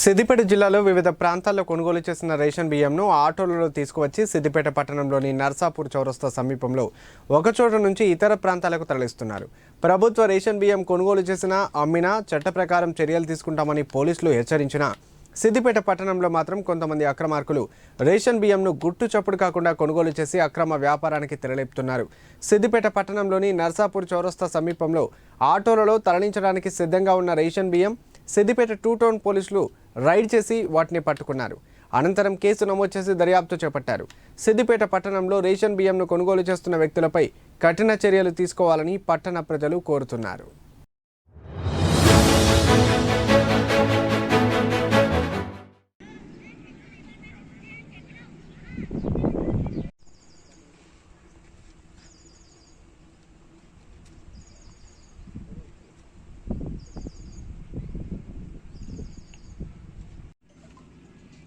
సిద్దిపేట జిల్లాలో వివిధ ప్రాంతాల్లో కొనుగోలు చేసిన రేషన్ బియ్యంను ఆటోలలో తీసుకువచ్చి సిద్దిపేట పట్టణంలోని నర్సాపూర్ చౌరస్తా సమీపంలో ఒకచోట నుంచి ఇతర ప్రాంతాలకు తరలిస్తున్నారు. ప్రభుత్వ రేషన్ బియ్యం కొనుగోలు చేసినా అమ్మినా చట్ట ప్రకారం చర్యలు తీసుకుంటామని పోలీసులు హెచ్చరించినా సిద్దిపేట పట్టణంలో మాత్రం కొంతమంది అక్రమార్కులు రేషన్ బియ్యంను గుట్టు చప్పుడు కాకుండా కొనుగోలు చేసి అక్రమ వ్యాపారానికి తెరలేపుతున్నారు. సిద్దిపేట పట్టణంలోని నర్సాపూర్ చౌరస్తా సమీపంలో ఆటోలలో తరలించడానికి సిద్ధంగా ఉన్న రేషన్ బియ్యం సిద్దిపేట టూ టౌన్ పోలీసులు రైడ్ చేసి వాటిని పట్టుకున్నారు. అనంతరం కేసు నమోదు చేసి దర్యాప్తు చేపట్టారు. సిద్దిపేట పట్టణంలో రేషన్ బియ్యంను కొనుగోలు చేస్తున్న వ్యక్తులపై కఠిన చర్యలు తీసుకోవాలని పట్టణ ప్రజలు కోరుతున్నారు.